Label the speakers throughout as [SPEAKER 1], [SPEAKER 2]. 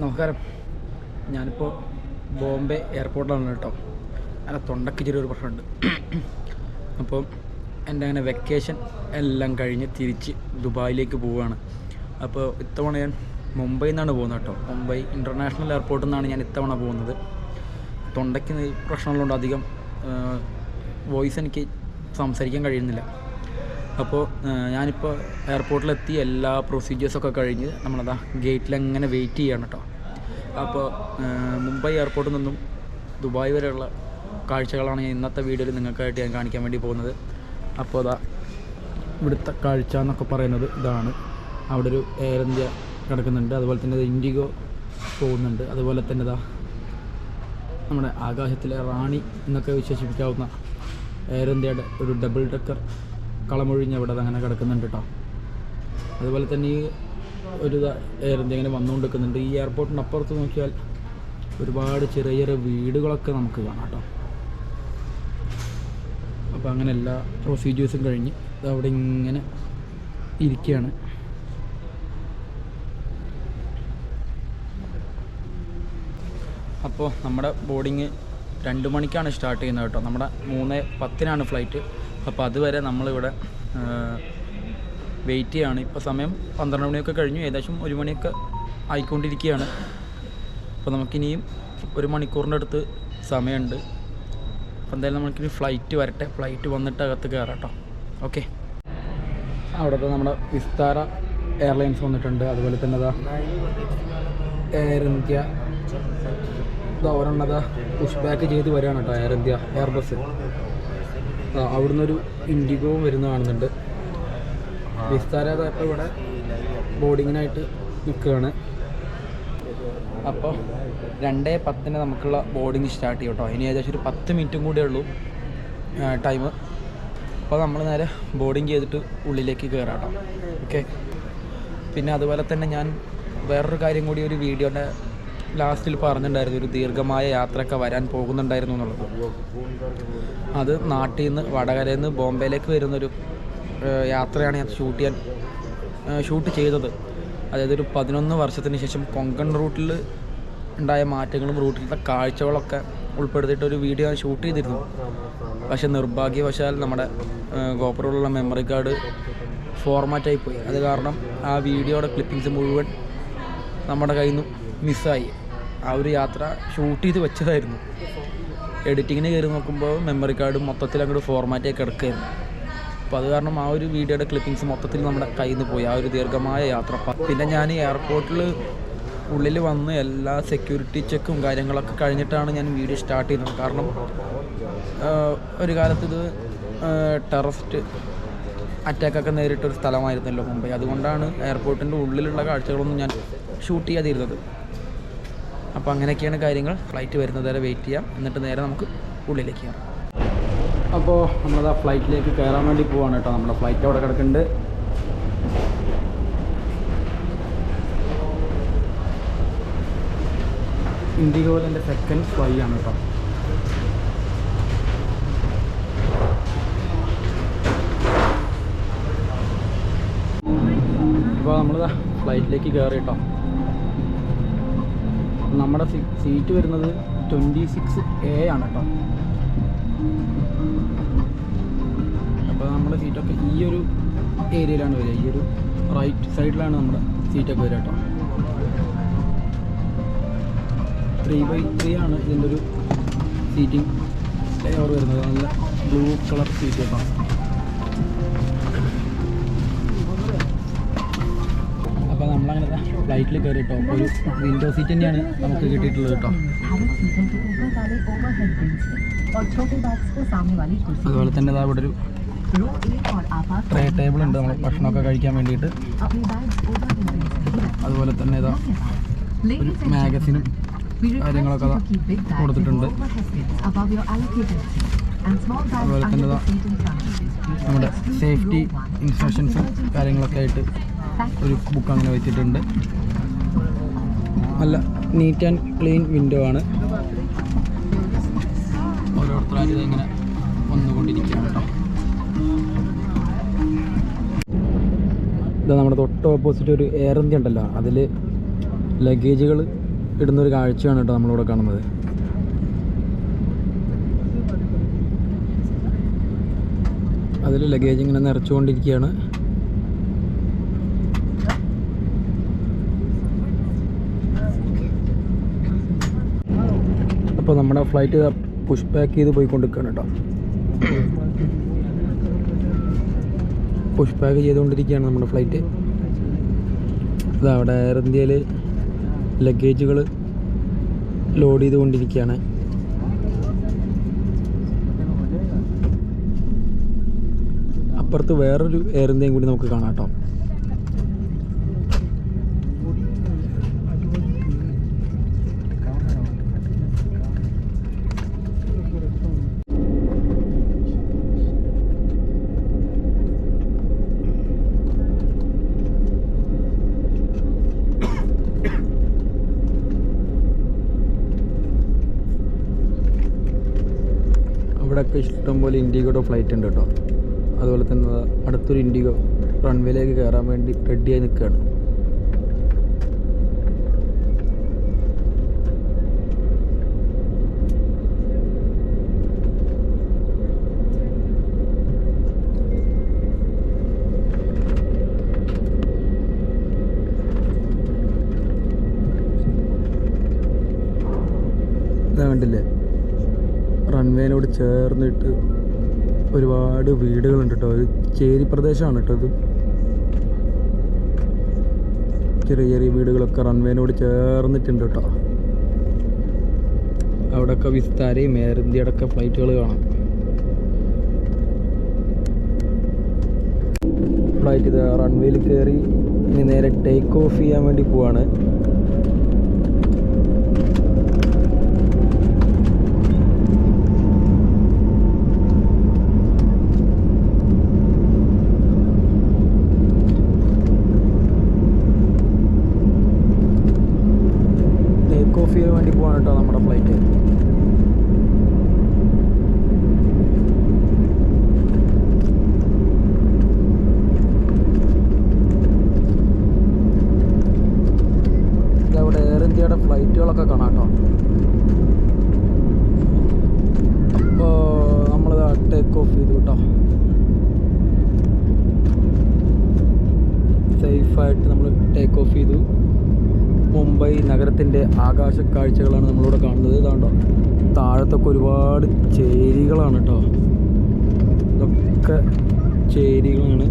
[SPEAKER 1] നമസ്കാരം. ഞാനിപ്പോൾ ബോംബെ എയർപോർട്ടിലാണ് കേട്ടോ. അല്ല തൊണ്ടയ്ക്ക് ചെറിയൊരു പ്രശ്നമുണ്ട്. അപ്പോൾ എന്റെ അങ്ങനെ വെക്കേഷൻ എല്ലാം കഴിഞ്ഞ് തിരിച്ച് ദുബായിലേക്ക് പോവുകയാണ്. അപ്പോൾ ഇത്തവണ ഞാൻ മുംബൈയിൽ നിന്നാണ് പോകുന്നത് കേട്ടോ. മുംബൈ ഇന്റർനാഷണൽ എയർപോർട്ടിൽ നിന്നാണ് ഞാൻ ഇത്തവണ പോകുന്നത്. തൊണ്ടയ്ക്ക് പ്രശ്നമുള്ളതുകൊണ്ട് അധികം വോയിസ് എനിക്ക് സംസാരിക്കാൻ കഴിയുന്നില്ല. അപ്പോൾ ഞാനിപ്പോൾ എയർപോർട്ടിലെത്തി എല്ലാ പ്രൊസീജിയേഴ്സൊക്കെ കഴിഞ്ഞ് നമ്മളതാ ഗേറ്റിൽ അങ്ങനെ വെയിറ്റ് ചെയ്യണം കേട്ടോ അപ്പോൾ മുംബൈ എയർപോർട്ടിൽ നിന്നും ദുബായ് വരെയുള്ള കാഴ്ചകളാണ് ഞാൻ ഇന്നത്തെ വീഡിയോയിൽ നിങ്ങൾക്കായിട്ട് ഞാൻ കാണിക്കാൻ വേണ്ടി പോകുന്നത്. അപ്പോൾ അതാ ഇവിടുത്തെ കാഴ്ച എന്നൊക്കെ പറയുന്നത് ഇതാണ്. അവിടെ ഒരു എയർ ഇന്ത്യ കിടക്കുന്നുണ്ട്. അതുപോലെ തന്നെ ഇൻഡിഗോ പോകുന്നുണ്ട്. അതുപോലെ തന്നെ ഇതാ നമ്മുടെ ആകാശത്തിലെ റാണി എന്നൊക്കെ വിശേഷിപ്പിക്കാവുന്ന എയർ ഇന്ത്യയുടെ ഒരു ഡബിൾ ഡെക്കർ കളമൊഴിഞ്ഞ് അവിടെ അങ്ങനെ കിടക്കുന്നുണ്ട് കേട്ടോ. അതുപോലെ തന്നെ ഈ ഒരു എയർ ഇന്ത്യ ഇങ്ങനെ വന്നുകൊണ്ടിരിക്കുന്നുണ്ട്. ഈ എയർപോർട്ടിന് അപ്പുറത്ത് നോക്കിയാൽ ഒരുപാട് ചെറിയ ചെറിയ വീടുകളൊക്കെ നമുക്ക് കാണാം കേട്ടോ. അപ്പോൾ അങ്ങനെ എല്ലാ പ്രൊസീജിയേഴ്സും കഴിഞ്ഞ് അവിടെ ഇങ്ങനെ ഇരിക്കുകയാണ്. അപ്പോൾ നമ്മുടെ ബോർഡിങ് രണ്ട് മണിക്കാണ് സ്റ്റാർട്ട് ചെയ്യുന്നത് കേട്ടോ. നമ്മുടെ മൂന്ന് പത്തിനാണ് ഫ്ലൈറ്റ് അപ്പോൾ അതുവരെ നമ്മളിവിടെ വെയിറ്റ് ചെയ്യാണ്. ഇപ്പോൾ സമയം പന്ത്രണ്ട് മണിയൊക്കെ കഴിഞ്ഞു. ഏകദേശം ഒരു മണിയൊക്കെ ആയിക്കൊണ്ടിരിക്കുകയാണ്. അപ്പോൾ നമുക്കിനിയും ഒരു മണിക്കൂറിന്റെ അടുത്ത് സമയമുണ്ട്. അപ്പോൾ എന്തായാലും നമുക്കിനി ഫ്ലൈറ്റ് വരട്ടെ. ഫ്ലൈറ്റ് വന്നിട്ട് അകത്ത് കയറാം കേട്ടോ ഓക്കെ അവിടുത്തെ നമ്മുടെ വിസ്താര എയർലൈൻസ് വന്നിട്ടുണ്ട്. അതുപോലെ തന്നെ അതാ എയർ ഇന്ത്യ ഇതാ ഒരെണ്ണതാ പുഷ് ബാക്ക് ചെയ്ത് വരികയാണ് കേട്ടോ എയർ ഇന്ത്യ എയർ ബസ് അവിടുന്ന് ഒരു ഇൻഡിഗോവും വരുന്ന കാണുന്നുണ്ട്. വിസ്താര ഇപ്പോൾ ഇവിടെ ബോർഡിങ്ങിനായിട്ട് നിൽക്കുകയാണ്. അപ്പോൾ രണ്ടേ പത്തിന് നമുക്കുള്ള ബോർഡിങ് സ്റ്റാർട്ട് ചെയ്യും കേട്ടോ. ഇനി ഏകദേശം ഒരു പത്ത് മിനിറ്റും കൂടെ ഉള്ളൂ ടൈം അപ്പോൾ നമ്മൾ നേരെ ബോർഡിങ് ചെയ്തിട്ട് ഉള്ളിലേക്ക് കയറാം കേട്ടോ. ഓക്കെ പിന്നെ അതുപോലെ തന്നെ ഞാൻ വേറൊരു കാര്യം കൂടി ഒരു വീഡിയോന്റെ ലാസ്റ്റിൽ പറഞ്ഞിട്ടുണ്ടായിരുന്നു ഒരു ദീർഘമായ യാത്രയൊക്കെ വരാൻ പോകുന്നുണ്ടായിരുന്നു എന്നുള്ളത്. അത് നാട്ടിൽ നിന്ന് വടകരയിൽ നിന്ന് ബോംബെയിലേക്ക് വരുന്നൊരു യാത്രയാണ് ഞാൻ ഷൂട്ട് ചെയ്യാൻ ഷൂട്ട് ചെയ്തത്. അതായത് ഒരു പതിനൊന്ന് വർഷത്തിന് ശേഷം കൊങ്കൺ റൂട്ടിൽ ഉണ്ടായ മാറ്റങ്ങളും റൂട്ടിലത്തെ കാഴ്ചകളൊക്കെ ഉൾപ്പെടുത്തിയിട്ട് ഒരു വീഡിയോ ഞാൻ ഷൂട്ട് ചെയ്തിരുന്നു. പക്ഷേ നിർഭാഗ്യവശാൽ നമ്മുടെ ഗോപുരമുള്ള മെമ്മറി കാർഡ് ഫോർമാറ്റായി പോയി. അത് കാരണം ആ വീഡിയോയുടെ ക്ലിപ്പിങ്സ് മുഴുവൻ നമ്മുടെ കയ്യിൽ നിന്ന് മിസ്സായി. ആ ഒരു യാത്ര ഷൂട്ട് ചെയ്ത് വെച്ചതായിരുന്നു. എഡിറ്റിങ്ങിന് കയറി നോക്കുമ്പോൾ മെമ്മറി കാർഡ് മൊത്തത്തിൽ അങ്ങോട്ട് ഫോർമാറ്റ് കിടക്കുകയായിരുന്നു. അപ്പോൾ അത് കാരണം ആ ഒരു വീഡിയോയുടെ ക്ലിപ്പിങ്സ് മൊത്തത്തിൽ നമ്മുടെ കയ്യിൽ നിന്ന് പോയി. ആ ഒരു ദീർഘമായ യാത്ര. പിന്നെ ഞാൻ എയർപോർട്ടിൽ ഉള്ളിൽ വന്ന് എല്ലാ സെക്യൂരിറ്റി ചെക്കും കാര്യങ്ങളൊക്കെ കഴിഞ്ഞിട്ടാണ് ഞാൻ വീഡിയോ സ്റ്റാർട്ട് ചെയ്യുന്നത് കാരണം ഒരു കാലത്ത് ഇത് ടെററിസ്റ്റ് അറ്റാക്കൊക്കെ നേരിട്ടൊരു സ്ഥലമായിരുന്നല്ലോ മുംബൈ. അതുകൊണ്ടാണ് എയർപോർട്ടിന്റെ ഉള്ളിലുള്ള കാഴ്ചകളൊന്നും ഞാൻ ഷൂട്ട് ചെയ്യാതിരുന്നത്. അപ്പോൾ അങ്ങനെയൊക്കെയാണ് കാര്യങ്ങൾ. ഫ്ലൈറ്റ് വരുന്നത് വരെ വെയിറ്റ് ചെയ്യാം. എന്നിട്ട് നേരെ നമുക്ക് ഉള്ളിലേക്ക് കയറാം. അപ്പോൾ നമ്മളത് ആ ഫ്ലൈറ്റിലേക്ക് കയറാൻ വേണ്ടി പോവാണ് കേട്ടോ. നമ്മുടെ ഫ്ലൈറ്റ് അവിടെ കിടക്കുന്നുണ്ട്. ഇൻഡിഗോയിലെ സെക്കൻഡ് ഫ്ലൈ ആണ് കേട്ടോ. ഇപ്പോൾ നമ്മളിതാ ഫ്ലൈറ്റിലേക്ക് കയറി കേട്ടോ. നമ്മുടെ സീറ്റ് വരുന്നത് ട്വന്റി സിക്സ് എ ആണ് കേട്ടോ അപ്പോൾ നമ്മുടെ സീറ്റൊക്കെ ഈ ഒരു ഏരിയയിലാണ് വരിക. ഈ ഒരു റൈറ്റ് സൈഡിലാണ് നമ്മുടെ സീറ്റൊക്കെ വരിക കേട്ടോ ത്രീ ബൈ ത്രീ ആണ് ഇതിന്റെ ഒരു സീറ്റിംഗ് ലെയർ വരുന്നത്. നല്ല ബ്ലൂ കളർ സീറ്റ് കേട്ടോ ഫ്ലൈറ്റിൽ കയറി കേട്ടോ ഒരു വിൻഡോ സീറ്റ് തന്നെയാണ് നമുക്ക് കിട്ടിയിട്ടുള്ളത് കേട്ടോ അതുപോലെ തന്നെ ഇവിടെ ഒരു ട്രേ ടേബിൾ ഉണ്ട്. നമ്മൾ ഭക്ഷണമൊക്കെ കഴിക്കാൻ വേണ്ടിയിട്ട്. അതുപോലെ തന്നെ ഇതാ ഒരു മാഗസിനും കാര്യങ്ങളൊക്കെ കൊടുത്തിട്ടുണ്ട്. അതുപോലെ തന്നെ നമ്മുടെ സേഫ്റ്റി ഇൻസ്ട്രക്ഷൻസും കാര്യങ്ങളൊക്കെ ആയിട്ട് ഒരു ബുക്ക് അങ്ങനെ വെച്ചിട്ടുണ്ട്. നല്ല നീറ്റ് ആൻഡ് ക്ലീൻ വിൻഡോ ആണ്. ഓരോരുത്തരായിട്ട് ഇങ്ങനെ വന്നുകൊണ്ടിരിക്കുകയാണ് കേട്ടോ. ഇതാ നമ്മുടെ തൊട്ട് ഓപ്പോസിറ്റ് ഒരു എയർ ഇന്ത്യ ഉണ്ടല്ലോ. അതിൽ ലഗേജുകൾ ഇടുന്നൊരു കാഴ്ചയാണ് കേട്ടോ നമ്മളിവിടെ കാണുന്നത്. അതിൽ ലഗേജ് ഇങ്ങനെ നിറച്ചുകൊണ്ടിരിക്കുകയാണ്. അപ്പോൾ നമ്മുടെ ഫ്ലൈറ്റ് പുഷ് ബാക്ക് ചെയ്ത് പോയിക്കൊണ്ടിരിക്കുകയാണ് കേട്ടോ പുഷ് ബാക്ക് ചെയ്തുകൊണ്ടിരിക്കുകയാണ് നമ്മുടെ ഫ്ലൈറ്റ് അത് അവിടെ എയർ ഇന്ത്യയിൽ ലഗേജുകൾ ലോഡ് ചെയ്തുകൊണ്ടിരിക്കുകയാണ്. അപ്പുറത്ത് വേറൊരു എയർ ഇന്ത്യയും കൂടി നമുക്ക് കാണാം കേട്ടോ അവിടെയൊക്കെ ഇഷ്ടംപോലെ ഇൻഡിഗോയുടെ ഫ്ലൈറ്റ് ഉണ്ട് കേട്ടോ അതുപോലെ തന്നെ അടുത്തൊരു ഇൻഡിഗോ റൺവേയിലേക്ക് കയറാൻ വേണ്ടി റെഡിയായി നിൽക്കുകയാണ് കണ്ടില്ലേ? റൺവേനോട് ചേർന്നിട്ട് ഒരുപാട് വീടുകളുണ്ട് കേട്ടോ ഒരു ചേരി പ്രദേശമാണ് കേട്ടോ ഇത്. ചെറിയ ചെറിയ വീടുകളൊക്കെ റൺവേനോട് ചേർന്നിട്ടുണ്ട് കേട്ടോ അവിടെയൊക്കെ വിസ്താരയും എയർ ഇന്ത്യയുടെ ഫ്ലൈറ്റുകൾ കാണാം. ഫ്ലൈറ്റ് റൺവേയിൽ കയറി ഇനി നേരെ ടേക്ക് ഓഫ് ചെയ്യാൻ വേണ്ടി പോവാണ് ടേക്ക് ഓഫ് ചെയ്യാൻ വേണ്ടി പോവാണ് കേട്ടോ നമ്മുടെ ഫ്ലൈറ്റ് അവിടെ എയർ ഇന്ത്യയുടെ ഫ്ലൈറ്റുകളൊക്കെ കാണാം കേട്ടോ അപ്പോൾ നമ്മളിത് ടേക്ക് ഓഫ് ചെയ്തു കേട്ടോ സേഫായിട്ട് നമ്മൾ ടേക്ക് ഓഫ് ചെയ്തു. മുംബൈ നഗരത്തിന്റെ ആകാശ കാഴ്ചകളാണ് നമ്മളിവിടെ കാണുന്നത്. ഇതാണ്ടോ താഴത്തൊക്കെ ഒരുപാട് ചേരികളാണ് കേട്ടോ ഇതൊക്കെ ചേരികളാണ്.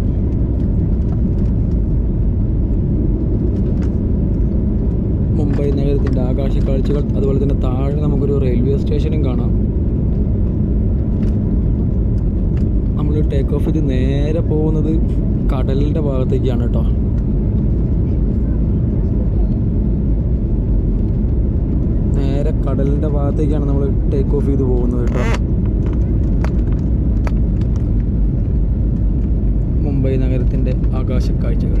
[SPEAKER 1] മുംബൈ നഗരത്തിന്റെ ആകാശ കാഴ്ചകൾ അതുപോലെ തന്നെ താഴെ നമുക്കൊരു റെയിൽവേ സ്റ്റേഷനും കാണാം. നമ്മൾ ടേക്ക് ഓഫ് ചെയ്ത് നേരെ പോകുന്നത് കടലിന്റെ ഭാഗത്തേക്കാണ് കേട്ടോ നേരെ കടലിന്റെ ഭാഗത്തേക്കാണ് നമ്മൾ ടേക്ക് ഓഫ് ചെയ്ത് പോകുന്നത് കേട്ടോ. മുംബൈ നഗരത്തിന്റെ ആകാശ കാഴ്ചകൾ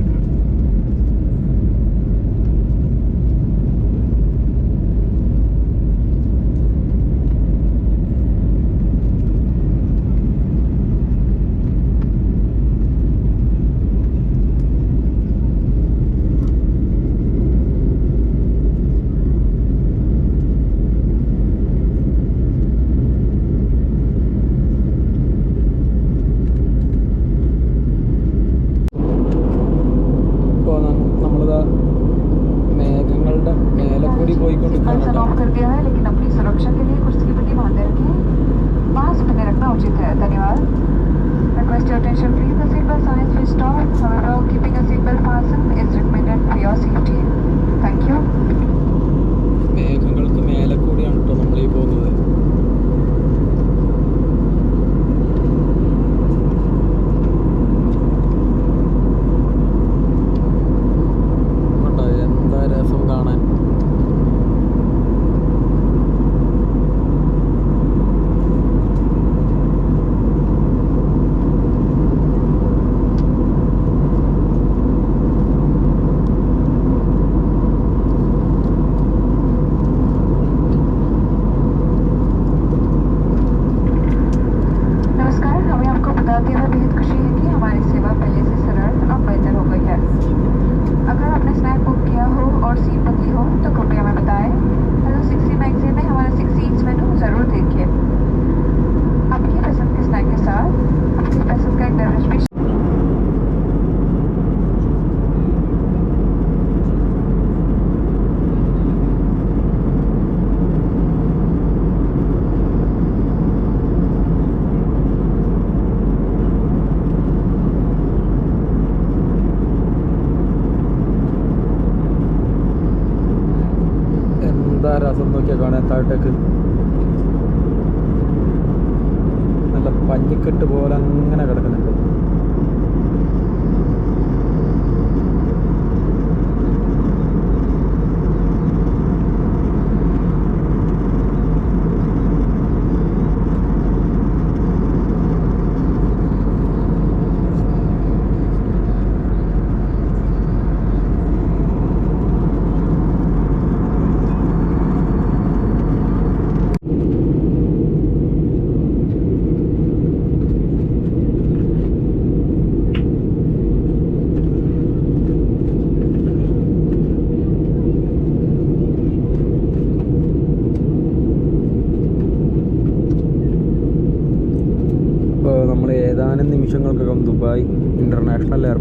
[SPEAKER 1] Hoşçakalın. traer la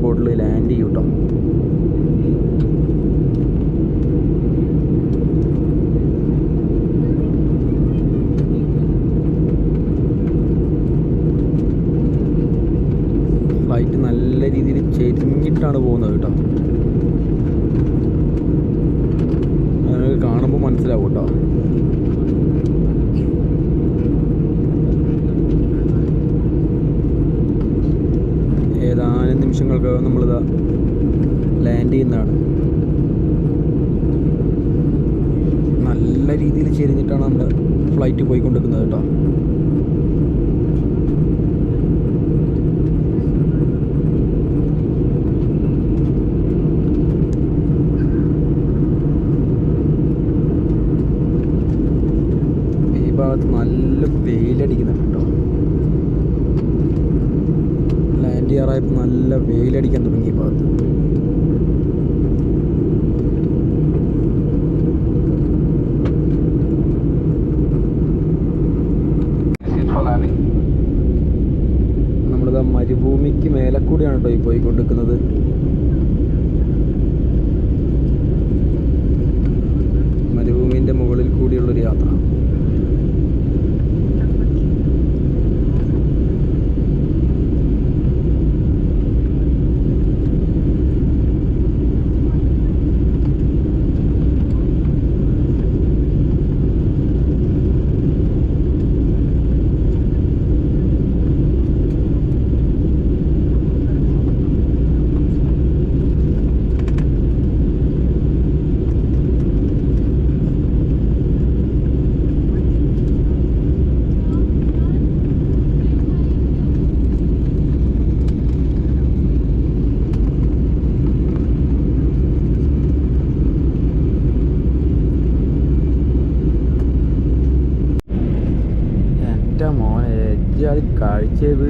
[SPEAKER 1] കാഴ്ചയത്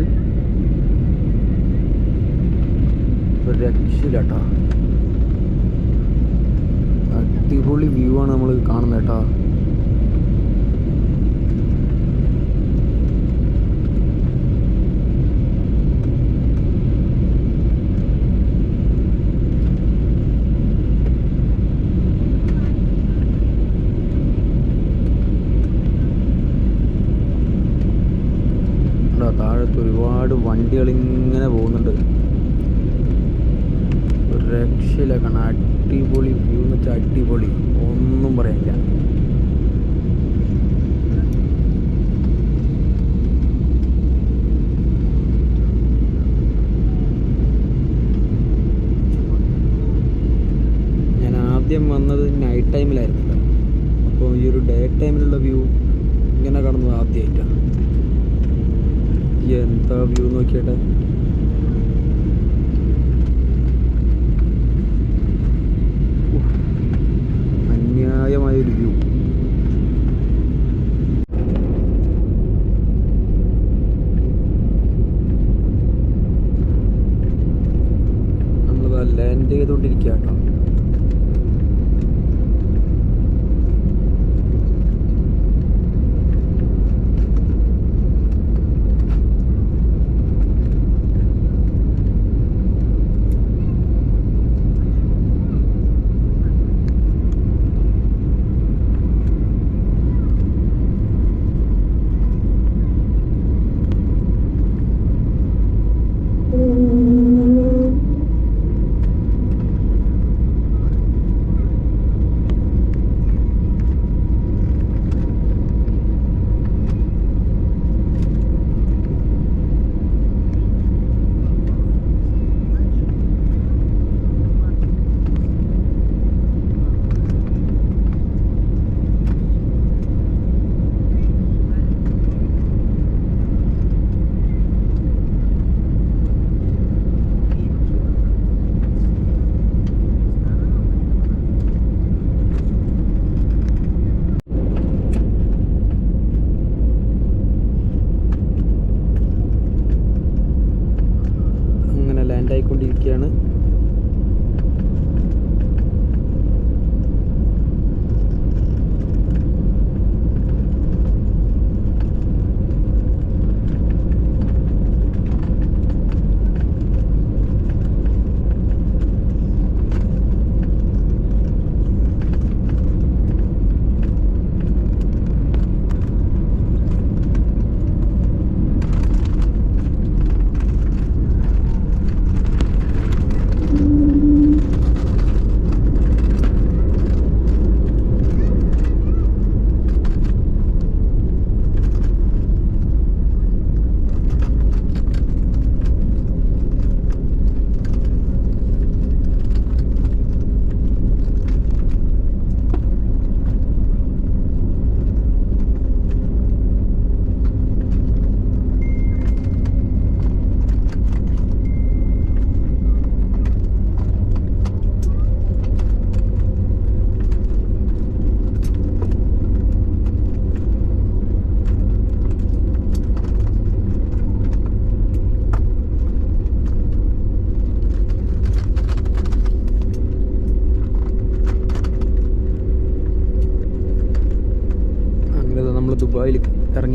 [SPEAKER 1] ഒരു രക്ഷയില്ല അടിപൊളി വ്യൂ ആണ് നമ്മൾ കാണുന്നത് കേട്ടോ വണ്ടികൾ ഇങ്ങനെ പോകുന്നുണ്ട്. ഒരു കാണാൻ അടിപൊളി വ്യൂ എന്ന് വെച്ചാൽ അടിപൊളി. ഒന്നും പറയാനില്ല. ഞാൻ ആദ്യം വന്നത് നൈറ്റ് ടൈമിലായിരുന്നു വ്യൂ നോക്കിയിട്ട്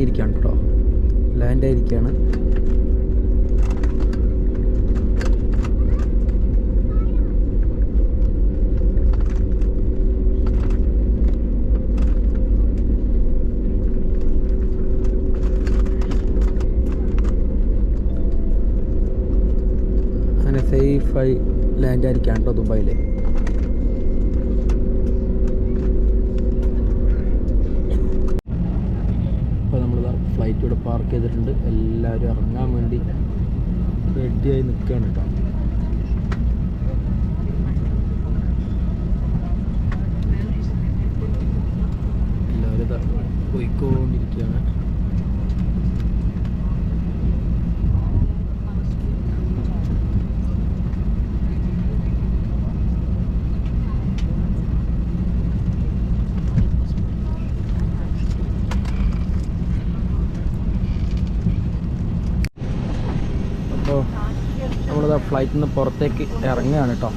[SPEAKER 1] ഇറങ്ങിയിരിക്കുകയാണ് കേട്ടോ. ലാൻഡ് ആയിരിക്കുകയാണ്. അങ്ങനെ സേഫായി ലാൻഡ് ആയിരിക്കുകയാണ് കേട്ടോ ദുബായിൽ അപ്പോൾ നമ്മളിതാ ഫ്ലൈറ്റ് ഇവിടെ പാർക്ക് ചെയ്തിട്ടുണ്ട്. എല്ലാവരും ഇറങ്ങാൻ വേണ്ടി റെഡിയായി നിൽക്കുകയാണ് കേട്ടോ എല്ലാവരും ഇതാ പോയിക്കൊണ്ടിരിക്കുകയാണ് അപ്പോൾ നമ്മളിതാ ഫ്ലൈറ്റിൽ നിന്ന് പുറത്തേക്ക് ഇറങ്ങുകയാണ് കേട്ടോ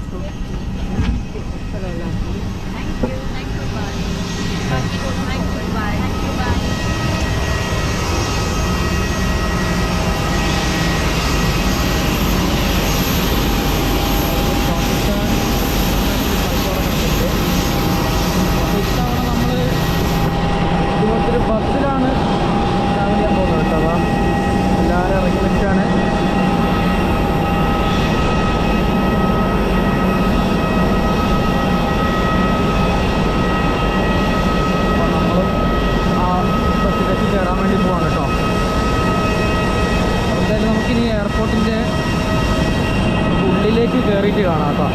[SPEAKER 1] ഇത്തവണ നമ്മൾ ഇതുപോലത്തെ ബസ്സിലാണ് ട്രാവൽ ചെയ്യാൻ പോകുന്നത് കേട്ടോ അതാ എല്ലാവരും ഇറങ്ങി നിൽക്കുകയാണ് അപ്പോൾ നമ്മളും ആ ബസ്സിലേക്ക് കയറാൻ വേണ്ടി പോവാണ് കേട്ടോ അപ്പോൾ എന്തായാലും നമുക്കിനി എയർപോർട്ടിന്റെ ഉള്ളിലേക്ക് കയറിയിട്ട് കാണാം കേട്ടോ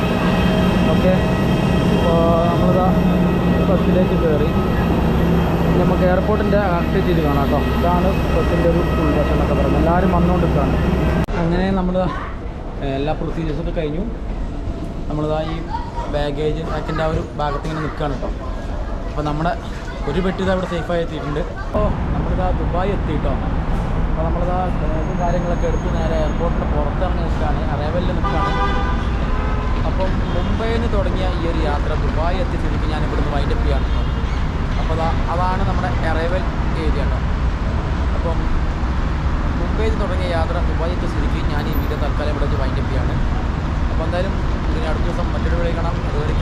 [SPEAKER 1] ഓക്കെ അപ്പോൾ നമ്മളിതാ ബസ്സിലേക്ക് കയറി ഇനി നമുക്ക് എയർപോർട്ടിന്റെ ചെയ്ത് കാണാം കേട്ടോ. ഇതാണ് ബസ്സിന്റെ ഒരു ഫുൾ ബസ് എന്നൊക്കെ പറയുന്നത്. എല്ലാവരും വന്നുകൊണ്ടിരിക്കുകയാണ് അങ്ങനെ നമ്മൾ എല്ലാ പ്രൊസീജിയേഴ്സൊക്കെ കഴിഞ്ഞു. നമ്മളിതാ ഈ ബാഗേജ് ആക്കിന്റെ ആ ഒരു ഭാഗത്ത് ഇങ്ങനെ നിൽക്കുകയാണ് കേട്ടോ. അപ്പോൾ നമ്മുടെ ഒരു പെട്ടി ഇതാ ഇവിടെ സേഫായി എത്തിയിട്ടുണ്ട്. അപ്പോൾ നമ്മളിതാ ദുബായ് എത്തി കേട്ടോ. അപ്പോൾ നമ്മളിതാ ബാഗും കാര്യങ്ങളൊക്കെ എടുത്ത് നേരെ എയർപോർട്ടിന്റെ പുറത്തിറങ്ങി നിൽക്കുകയാണ്. അറേവലിൽ നിൽക്കുകയാണ്. അപ്പം മുംബൈയിൽ നിന്ന് തുടങ്ങിയ ഈ ഒരു യാത്ര ദുബായ് എത്തിച്ചിരിക്കും ഞാൻ ഇവിടുന്ന് വൈൻഡപ്പ് ചെയ്യാണ് അപ്പോൾ അതാ അതാണ് നമ്മുടെ അറൈവൽ എന്റെ ഏരിയ ആണ് അപ്പം മുംബൈയിൽ തുടങ്ങിയ യാത്ര ദുബായി എത്തി സ്ഥിതിക്ക് ഞാൻ ഈ വീഡിയോ തൽക്കാലം ഇവിടെ വെച്ച് വൈൻഡപ്പ് ചെയ്യാണ്. അപ്പോൾ എന്തായാലും ഇതിന് അടുത്ത ദിവസം മറ്റൊരു വീഡിയോ കാണാം. അതുവരെയും